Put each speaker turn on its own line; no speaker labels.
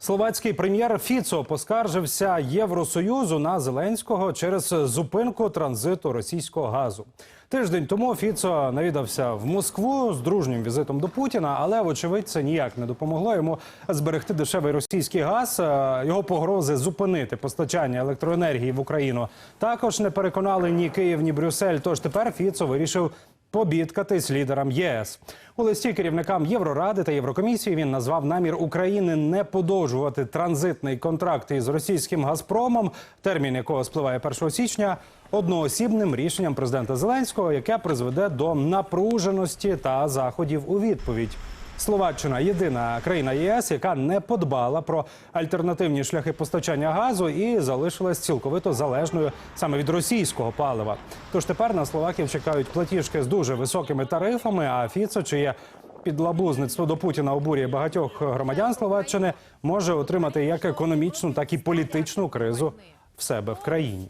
Словацький прем'єр Фіцо поскаржився Євросоюзу на Зеленського через зупинку транзиту російського газу. Тиждень тому Фіцо навідався в Москву з дружнім візитом до Путіна, але вочевидь це ніяк не допомогло йому зберегти дешевий російський газ. Е, Його погрози зупинити постачання електроенергії в Україну також не переконали ні Київ, ні Брюссель. Тож тепер Фіцо вирішив побідкатись лідерам ЄС. У листі керівникам Євроради та Єврокомісії він назвав намір України не подовжувати транзитний контракт із російським Газпромом, термін якого спливає 1 січня, одноосібним рішенням президента Зеленського, яке призведе до напруженості та заходів у відповідь. Словаччина єдина країна ЄС, яка не подбала про альтернативні шляхи постачання газу і залишилась цілковито залежною саме від російського палива. Тож тепер на словаків чекають платіжки з дуже високими тарифами. А Фіцо, чиє підлабузництво до Путіна обурює багатьох громадян Словаччини, може отримати як економічну, так і політичну кризу в себе в країні.